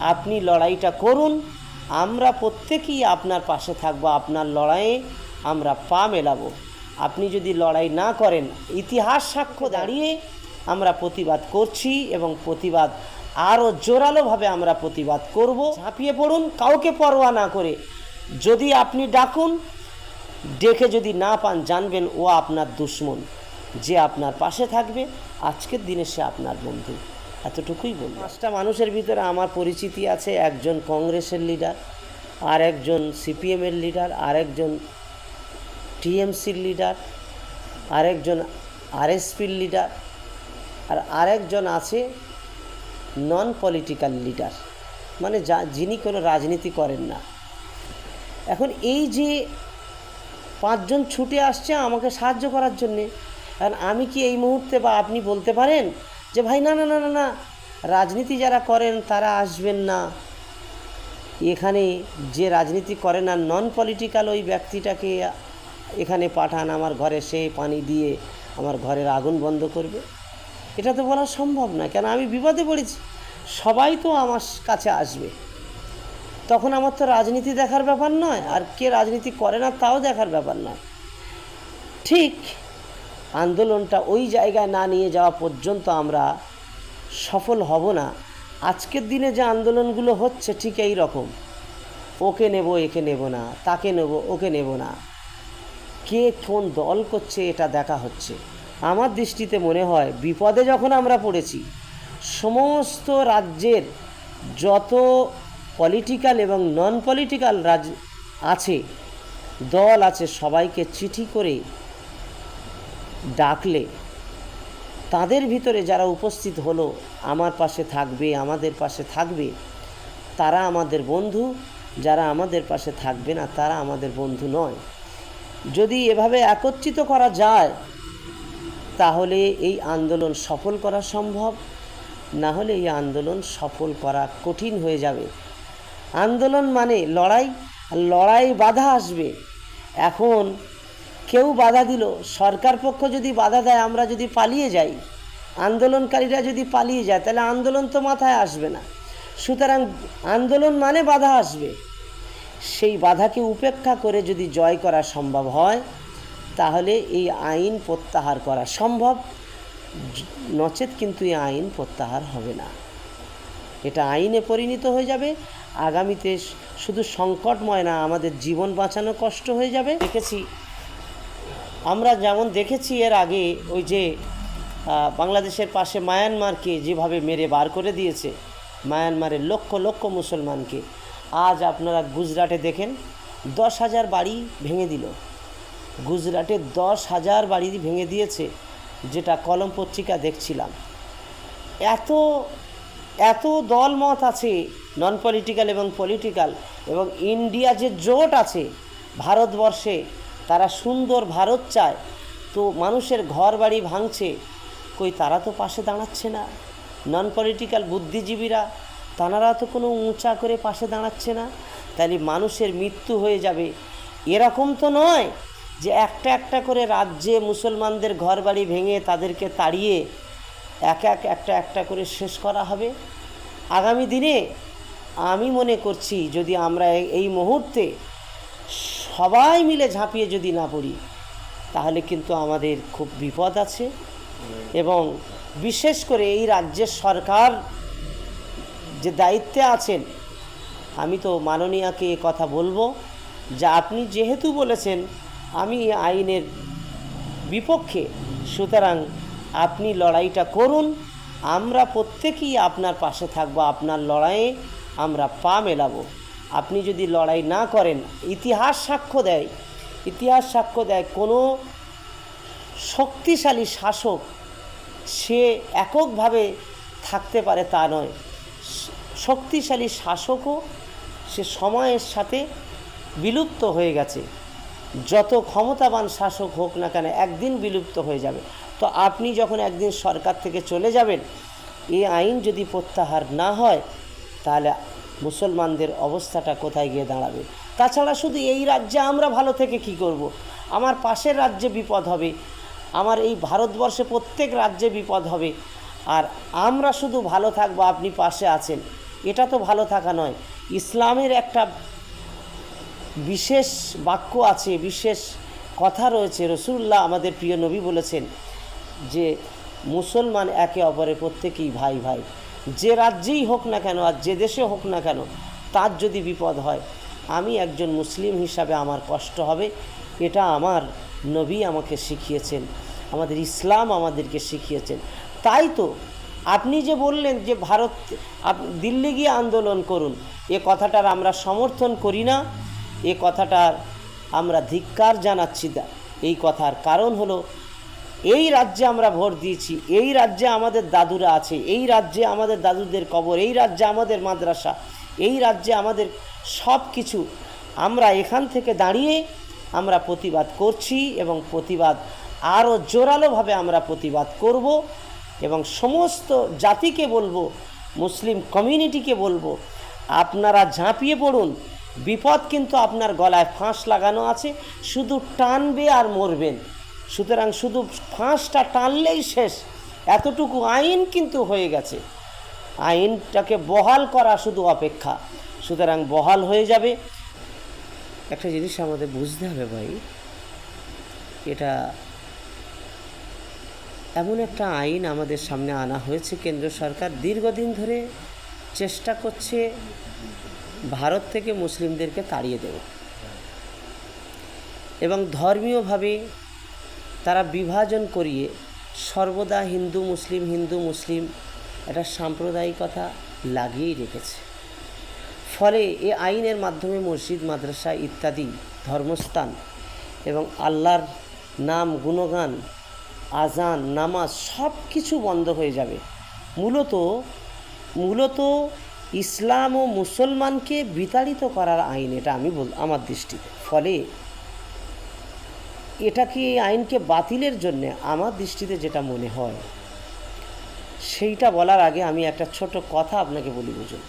আপনি লড়াইটা করুন, আমরা প্রত্যেকেই আপনার পাশে থাকব, আপনার লড়াইয়ে আমরা পা মেলাবো। আপনি যদি লড়াই না করেন, ইতিহাস সাক্ষ্য দাঁড়িয়ে আমরা প্রতিবাদ করছি এবং প্রতিবাদ আরও জোরালোভাবে আমরা প্রতিবাদ করব। ঝাঁপিয়ে পড়ুন, কাউকে পরোয়া না করে। যদি আপনি ডাকুন, ডেকে যদি না পান, জানবেন ও আপনার দুশ্মন, যে আপনার পাশে থাকবে। আজকের দিনে সে আপনার বন্ধু। এতটুকুই বলব পাঁচটা মানুষের ভিতরে আমার পরিচিতি আছে একজন কংগ্রেসের লিডার আর একজন সিপিএমের লিডার আর একজন টিএমসির লিডার, আরেকজন আরএসপির লিডার, আর আরেকজন আছে নন পলিটিক্যাল লিডার মানে যা, যিনি কোনো রাজনীতি করেন না। এখন এই যে পাঁচজন ছুটে আসছে আমাকে সাহায্য করার জন্যে কারণ আমি কি এই মুহূর্তে বা আপনি বলতে পারেন যে ভাই, না না না না না, রাজনীতি যারা করেন তারা আসবেন না। এখানে যে রাজনীতি করে না নন পলিটিক্যাল ওই ব্যক্তিটাকে এখানে পাঠান, আমার ঘরে সে পানি দিয়ে আমার ঘরের আগুন বন্ধ করবে। এটা তো বলা সম্ভব না, কেন আমি বিপদে পড়েছি। সবাই তো আমার কাছে আসবে। তখন আমার তো রাজনীতি দেখার ব্যাপার নয়, আর কে রাজনীতি করে না তাও দেখার ব্যাপার নয়। ঠিক আন্দোলনটা ওই জায়গায় না নিয়ে যাওয়া পর্যন্ত আমরা সফল হব না। আজকের দিনে যে আন্দোলনগুলো হচ্ছে ঠিক এই রকম। ওকে নেব, একে নেব না, তাকে নেব, ওকে নেব না। কে কোন দল করছে এটা দেখা হচ্ছে। আমার দৃষ্টিতে মনে হয় বিপদে যখন আমরা পড়েছি, সমস্ত রাজ্যের যত পলিটিক্যাল এবং নন পলিটিক্যাল রাজ আছে, দল আছে, সবাইকে চিঠি করে ডাকলে তাদের ভিতরে যারা উপস্থিত হলো, আমার পাশে থাকবে, আমাদের পাশে থাকবে, তারা আমাদের বন্ধু, যারা আমাদের পাশে থাকবে না, তারা আমাদের বন্ধু নয়। যদি এভাবে একত্রিত করা যায়, তাহলে এই আন্দোলন সফল করা সম্ভব, না হলে এই আন্দোলন সফল করা কঠিন হয়ে যাবে। আন্দোলন মানে লড়াই লড়াই বাধা আসবে। এখন কেউ বাধা দিল, সরকার পক্ষ যদি বাধা দেয়, আমরা যদি পালিয়ে যাই, আন্দোলনকারীরা যদি পালিয়ে যায়, তাহলে আন্দোলন তো মাথায় আসবে না। সুতরাং আন্দোলন মানে বাধা আসবে। সেই বাধাকে উপেক্ষা করে যদি জয় করা সম্ভব হয়, তাহলে এই আইন প্রত্যাহার করা সম্ভব। নচেত কিন্তু এই আইন প্রত্যাহার হবে না। এটা আইনে পরিণত হয়ে যাবে। আগামীতে শুধু সংকটময় না, আমাদের জীবন বাঁচানো কষ্ট হয়ে যাবে। দেখেছি আমরা যেমন দেখেছি এর আগে ওই যে বাংলাদেশের পাশে মায়ানমারকে যেভাবে মেরে বার করে দিয়েছে, মায়ানমারের লক্ষ লক্ষ মুসলমানকে, আজ আপনারা গুজরাটে দেখেন, দশ হাজার বাড়ি ভেঙে দিল। গুজরাটে দশ হাজার বাড়ি ভেঙে দিয়েছে, যেটা কলম পত্রিকা দেখছিলাম। এত এত দলমত আছে নন পলিটিক্যাল এবং পলিটিক্যাল এবং ইন্ডিয়া যে জোট আছে, ভারতবর্ষে তারা সুন্দর ভারত চায়, তো মানুষের ঘর বাড়ি ভাঙছে, কই তারা তো পাশে দাঁড়াচ্ছে না। নন পলিটিক্যাল বুদ্ধিজীবীরা, তানারা তো কোনো উঁচা করে পাশে দাঁড়াচ্ছে না। তাহলে মানুষের মৃত্যু হয়ে যাবে। এরকম তো নয় যে একটা একটা করে রাজ্যে মুসলমানদের ঘর বাড়ি ভেঙে তাদেরকে তাড়িয়ে এক এক একটা একটা করে শেষ করা হবে। আগামী দিনে আমি মনে করছি যদি আমরা এই মুহূর্তে সবাই মিলে ঝাঁপিয়ে যদি না পড়ি, তাহলে কিন্তু আমাদের খুব বিপদ আছে। এবং বিশেষ করে এই রাজ্যের সরকার যে দায়িত্বে আছেন, আমি তো মাননীয়াকে এ কথা বলব যে আপনি যেহেতু বলেছেন, আমি আইনের বিপক্ষে, সুতরাং আপনি লড়াইটা করুন, আমরা প্রত্যেকেই আপনার পাশে থাকব, আপনার লড়াইয়ে আমরা পা মেলাবো। আপনি যদি লড়াই না করেন, ইতিহাস সাক্ষ্য দেয়। ইতিহাস সাক্ষ্য দেয় কোনো শক্তিশালী শাসক সে এককভাবে থাকতে পারে তা নয়। শক্তিশালী শাসকও সে সময়ের সাথে বিলুপ্ত হয়ে গেছে। যত ক্ষমতাবান শাসক হোক না কেন, একদিন বিলুপ্ত হয়ে যাবে। তো আপনি যখন একদিন সরকার থেকে চলে যাবেন এই আইন যদি প্রত্যাহার না হয়, তাহলে মুসলমানদের অবস্থাটা কোথায় গিয়ে দাঁড়াবে? তাছাড়া শুধু এই রাজ্যে আমরা ভালো থেকে কি করব। আমার পাশের রাজ্যে বিপদ হবে, আমার এই ভারতবর্ষে প্রত্যেক রাজ্যে বিপদ হবে, আর আমরা শুধু ভালো থাকব, আপনি পাশে আছেন। এটা তো ভালো থাকা নয়, ইসলামের একটা বিশেষ বাক্য আছে, বিশেষ কথা রয়েছে। রসুল্লাহ আমাদের প্রিয় নবী বলেছেন যে, মুসলমান একে অপরের প্রত্যেকেই ভাই ভাই যে রাজ্যেই হোক না কেন আর যে দেশে হোক না কেন, তার যদি বিপদ হয়, আমি একজন মুসলিম হিসাবে আমার কষ্ট হবে। এটা আমার নবী আমাকে শিখিয়েছেন, আমাদের ইসলাম আমাদেরকে শিখিয়েছেন। তাই তো আপনি যে বললেন যে ভারত দিল্লি গিয়ে আন্দোলন করুন, এ কথাটার আমরা সমর্থন করি না, এ কথাটার আমরা ধিক্কার জানাচ্ছি। এই কথার কারণ হলো এই রাজ্যে আমরা ভোট দিয়েছি, এই রাজ্যে আমাদের দাদুরা আছে, এই রাজ্যে আমাদের দাদুদের কবর, এই রাজ্যে আমাদের মাদ্রাসা, এই রাজ্যে আমাদের সব কিছু আমরা এখান থেকে দাঁড়িয়ে আমরা প্রতিবাদ করছি এবং প্রতিবাদ আরও জোরালোভাবে আমরা প্রতিবাদ করব এবং সমস্ত জাতিকে বলব, মুসলিম কমিউনিটিকে বলব, আপনারা ঝাঁপিয়ে পড়ুন, বিপদ কিন্তু আপনার গলায় ফাঁস লাগানো আছে, শুধু টানবে আর মরবেন। সুতরাং শুধু ফাঁসটা টানলেই শেষ। এতটুকু আইন কিন্তু হয়ে গেছে। আইনটাকে বহাল করা শুধু অপেক্ষা। সুতরাং বহাল হয়ে যাবে। একটা জিনিস আমাদের বুঝতে হবে ভাই, এটা এমন একটা আইন আমাদের সামনে আনা হয়েছে, কেন্দ্র সরকার দীর্ঘদিন ধরে চেষ্টা করছে ভারত থেকে মুসলিমদেরকে তাড়িয়ে দেবে এবং ধর্মীয়ভাবে তারা বিভাজন করিয়ে সর্বদা হিন্দু, মুসলিম হিন্দু, মুসলিম একটা সাম্প্রদায়িকতা লাগিয়েই রেখেছে। ফলে এ আইনের মাধ্যমে মসজিদ, মাদ্রাসা ইত্যাদি ধর্মস্থান এবং আল্লাহর নাম, গুণগান, আজান, নামাজ সব কিছু বন্ধ হয়ে যাবে। মূলত মূলত ইসলাম ও মুসলমানকে বিতাড়িত করার আইন এটা আমি বল আমার দৃষ্টিতে। ফলে এটা কি আইনকে বাতিলের জন্য আমার দৃষ্টিতে যেটা মনে হয়? সেইটা বলার আগে আমি একটা ছোট কথা আপনাকে বলি বুঝুন।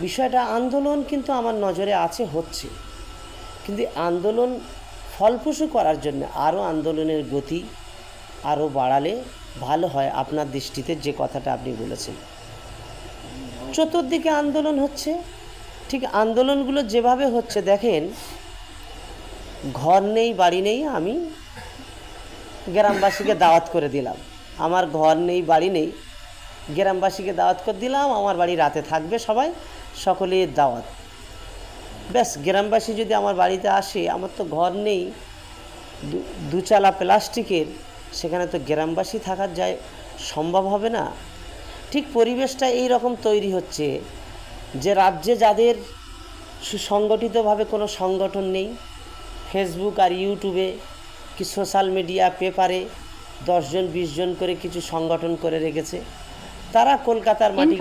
বিষয়টা আন্দোলন কিন্তু আমার নজরে আছে, হচ্ছে। কিন্তু আন্দোলন ফলপ্রসূ করার জন্য আরও আন্দোলনের গতি আরও বাড়ালে ভালো হয় আপনার দৃষ্টিতে যে কথাটা আপনি বলেছেন। চতুর্দিকে আন্দোলন হচ্ছে। ঠিক আন্দোলনগুলো যেভাবে হচ্ছে, দেখেন ঘর নেই, বাড়ি নেই, আমি গ্রামবাসীকে দাওয়াত করে দিলাম। আমার ঘর নেই, বাড়ি নেই, গ্রামবাসীকে দাওয়াত করে দিলাম, আমার বাড়ি রাতে থাকবে সবাই সকলের দাওয়াত। ব্যাস, গ্রামবাসী যদি আমার বাড়িতে আসে, আমার তো ঘর নেই দুচালা প্লাস্টিকের, সেখানে তো গ্রামবাসী থাকার যায়, সম্ভব হবে না। ঠিক পরিবেশটা এই রকম তৈরি হচ্ছে যে রাজ্যে যাদের সুসংগঠিতভাবে কোনো সংগঠন নেই ফেসবুক আর ইউটিউবে কি সোশ্যাল মিডিয়া পেপারে দশজন বিশ জন করে কিছু সংগঠন করে রেখেছে। তারা কলকাতার মাটি